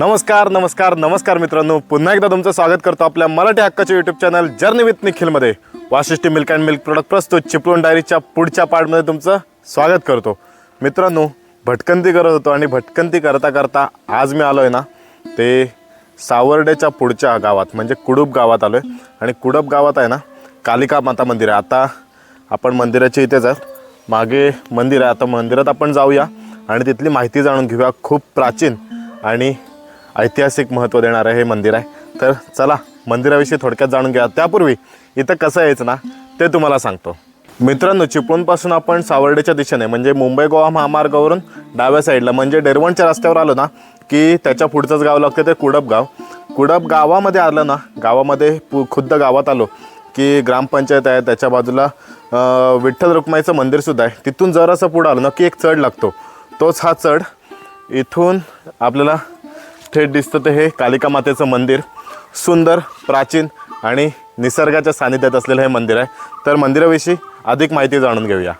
नमस्कार नमस्कार नमस्कार मित्रांनो. पुन्हा एकदा तुमचं स्वागत करतो आपल्या मराठी हक्काच्या YouTube channel journey with निखिलमध्ये Vashishthi milk and milk product प्रस्तुत चिपळूण डायरीच्या पुढच्या पार्टमध्ये तुमचं स्वागत करतो. मित्रांनो भटकंती करत होतो आणि भटकंती करता करता आज मी आलो आहे ना ते सावर्डेच्या पुढच्या गावात म्हणजे कुडूप गावात आलो आहे आणि कुडप गावात आहे ना कालिका माता मंदिर आहे. आता आपण मंदिराच्या इथेच आहोत. मागे मंदिर आहे. आता मंदिरात आपण जाऊया आणि तिथली माहिती जाणून घेऊया. खूप प्राचीन आणि ऐतिहासिक महत्त्व देणारं हे मंदिर आहे. तर चला मंदिराविषयी थोडक्यात जाणून घ्या त्यापूर्वी इथं कसं यायचं ना ते तुम्हाला सांगतो. मित्रांनो चिपळूणपासून आपण सावर्डेच्या दिशेने म्हणजे मुंबई गोवा महामार्गावरून डाव्या साईडला म्हणजे डेरवणच्या रस्त्यावर आलो ना की त्याच्या पुढचंच गाव लागतं ते कुडप गाव कुडप गावामध्ये आलं ना गावामध्ये पु खुद्द गावात आलो की ग्रामपंचायत आहे त्याच्या बाजूला विठ्ठल रुक्माईचं मंदिरसुद्धा आहे. तिथून जर असं पुढं आलं ना की एक चढ लागतो. तोच हा चढ इथून आपल्याला थेट दिसतं ते हे कालिका मातेचं मंदिर. सुंदर प्राचीन आणि निसर्गाच्या सानिध्यात असलेलं हे मंदिर आहे. तर मंदिराविषयी अधिक माहिती जाणून घेऊया.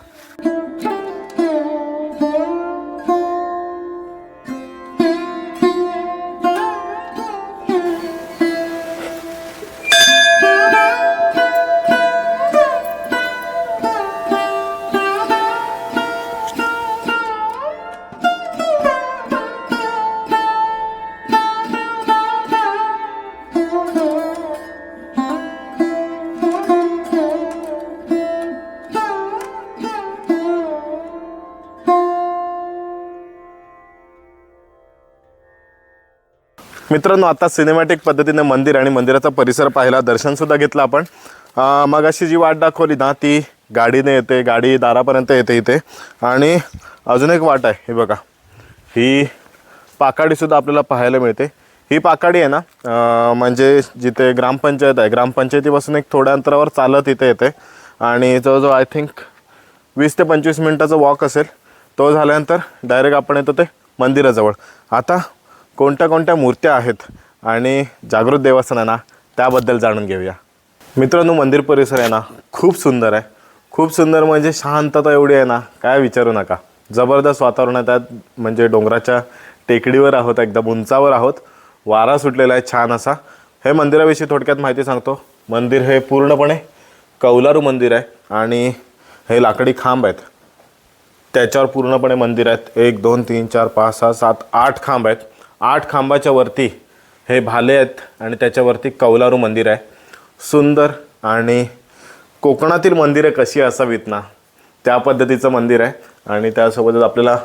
मित्रांनो आता सिनेमॅटिक पद्धतीने मंदिर आणि मंदिराचा परिसर पाहिला. दर्शनसुद्धा घेतलं आपण. मग अशी जी वाट दाखवली ना ती गाडीने येते गाडी दारापर्यंत येते इथे. आणि अजून एक वाट आहे हे बघा. ही पाकाडीसुद्धा आपल्याला पाहायला मिळते. ही पाकाडी आहे ना म्हणजे जिथे ग्रामपंचायत आहे. ग्रामपंचायतीपासून एक थोड्या अंतरावर चालत इथे येते. आणि जवळजवळ आय थिंक वीस ते पंचवीस मिनटाचा वॉक असेल. तो झाल्यानंतर डायरेक्ट आपण येतो ते मंदिराजवळ. आता कोणत्या कोणत्या मूर्त्या आहेत आणि जागृत देवस्थान आहे ना त्याबद्दल जाणून घेऊया. मित्रांनो मंदिर परिसर आहे ना खूप सुंदर आहे. खूप सुंदर म्हणजे शांतता एवढी आहे ना काय विचारू नका. जबरदस्त वातावरण आहे त्यात म्हणजे डोंगराच्या टेकडीवर आहोत एकदम उंचावर आहोत. वारा सुटलेला आहे छान असा. हे मंदिराविषयी थोडक्यात माहिती सांगतो. मंदिर हे पूर्णपणे कौलारू मंदिर आहे आणि हे लाकडी खांब आहेत. त्याच्यावर पूर्णपणे मंदिर आहेत. एक दोन तीन चार पाच सहा सात आठ खांब आहेत. आठ खांबाच्या वरती हे भाले आहेत आणि त्याच्यावरती कौलारू मंदिर आहे. सुंदर आणि कोकणातील मंदिरं कशी असावीत ना त्या पद्धतीचं मंदिर आहे. आणि त्यासोबतच आपल्याला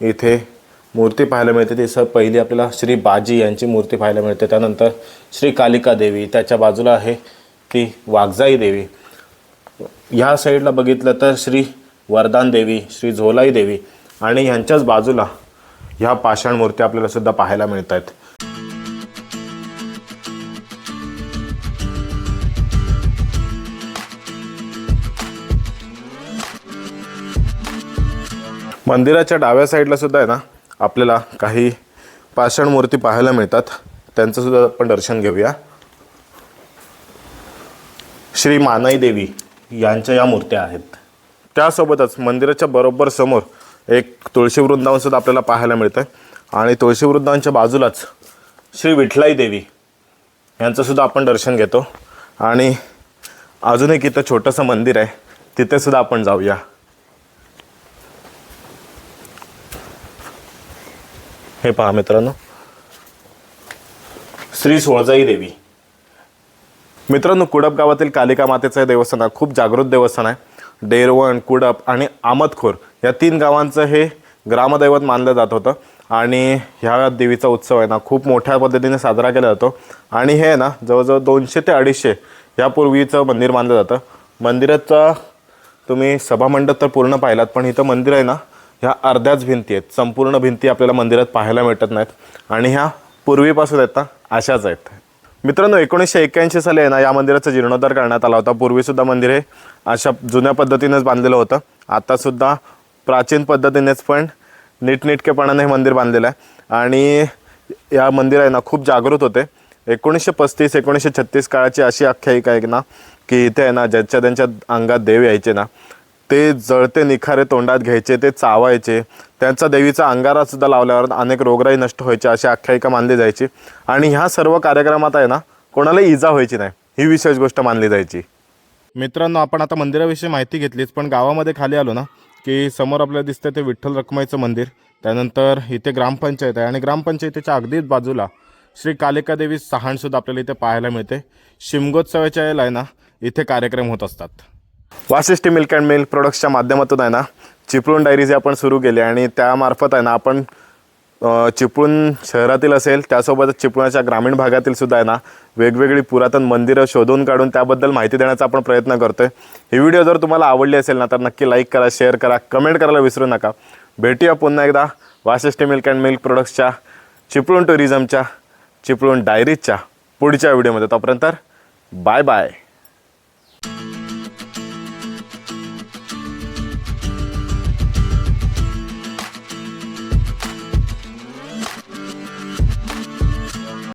इथे मूर्ती पाहायला मिळते. ती सर पहिली आपल्याला श्री बाजी यांची मूर्ती पाहायला मिळते. त्यानंतर श्री कालिका देवी त्याच्या बाजूला आहे ती वाघजाई देवी. ह्या साईडला बघितलं तर श्री वरदान देवी श्री झोलाई देवी आणि ह्यांच्याच बाजूला ह्या पाषाण मूर्ती आपल्याला सुद्धा पाहायला मिळत आहेत मंदिराच्या डाव्या साईडला सुद्धा आहे ना आपल्याला काही पाषाण मूर्ती पाहायला मिळतात. त्यांचं सुद्धा आपण दर्शन घेऊया. श्री मानाई देवी यांच्या या मूर्त्या आहेत. त्यासोबतच मंदिराच्या बरोबर समोर एक तुळशी वृंदावनसुद्धा आपल्याला पाहायला मिळतं आणि तुळशी वृंदावनच्या बाजूलाच श्री विठलाई देवी यांचंसुद्धा आपण दर्शन घेतो. आणि अजून एक इथं छोटंसं मंदिर आहे. तिथेसुद्धा आपण जाऊया. हे पहा मित्रांनो. श्री सोळजाई देवी. मित्रांनो कुडप गावातील कालिका मातेचं हे देवस्थान आहे. खूप जागृत देवस्थान आहे. डेरवण कुडप आणि आमदखोर या तीन गावांचं हे ग्रामदैवत मानलं जात होतं. आणि ह्या देवीचा उत्सव आहे ना खूप मोठ्या पद्धतीने साजरा केला जातो. आणि हे आहे ना जवळजवळ दोनशे ते अडीचशे यापूर्वीचं मंदिर मानलं जातं. मंदिराचा तुम्ही सभामंडप तर पूर्ण पाहिलात पण इथं मंदिर आहे ना ह्या अर्ध्याच भिंती आहेत. संपूर्ण भिंती आपल्याला मंदिरात पाहायला मिळत नाहीत. आणि ह्या पूर्वीपासून आहेत ना अशाच आहेत. मित्रांनो एकोणीसशे एक्क्याऐंशी साली आहे ना या मंदिराचा जीर्णोद्धार करण्यात आला होता. पूर्वीसुद्धा मंदिर हे अशा जुन्या पद्धतीनेच बांधलेलं होतं. आतासुद्धा प्राचीन पद्धतीनेच पण नीटनेटकेपणाने हे मंदिर बांधलेलं आहे. आणि या मंदिर आहे ना खूप जागृत होते. एकोणीसशे पस्तीस एकोणीसशे छत्तीस काळाची अशी आख्यायिका आहे ना की इथे आहे ना ज्याच्या त्यांच्या अंगात देव यायचे ना ते जळते निखारे तोंडात घ्यायचे ते चावायचे. त्यांचा देवीचा अंगारासुद्धा लावल्यावर अनेक रोगराई नष्ट व्हायचे अशी आख्यायिका मानली जायची. आणि ह्या सर्व कार्यक्रमात आहे ना कोणाला इजा व्हायची नाही. ही विशेष गोष्ट मानली जायची. मित्रांनो आपण आता मंदिराविषयी माहिती घेतलीच पण गावामध्ये खाली आलो ना की समोर आपल्याला दिसतं ते विठ्ठल रखमाईचं मंदिर. त्यानंतर इथे ग्रामपंचायत आहे. आणि ग्रामपंचायतीच्या अगदीच बाजूला श्री कालिका देवी सहाणसुद्धा आपल्याला इथे पाहायला मिळते. शिमगोत्सवाच्या वेळेला आहे ना इथे कार्यक्रम होत असतात. वाशिष्ठी मिल्क अँड मिल्क प्रोडक्ट्सच्या माध्यमातून आहे ना चिपळूण डायरीज आपण सुरू केली आणि त्यामार्फत आहे ना आपण चिपळूण शहरातील असेल त्यासोबतच चिपळूणाच्या ग्रामीण भागातील सुद्धा आहे ना वेगवेगळी पुरातन मंदिरं शोधून काढून त्याबद्दल माहिती देण्याचा आपण प्रयत्न करतो आहे ही व्हिडिओ जर तुम्हाला आवडली असेल ना तर नक्की लाईक करा शेअर करा कमेंट करायला विसरू नका. भेटूया पुन्हा एकदा वाशिष्ठी मिल्क अँड मिल्क प्रोडक्ट्सच्या चिपळूण टुरिझमच्या चिपळूण डायरीजच्या पुढच्या व्हिडिओमध्ये. तोपर्यंत बाय बाय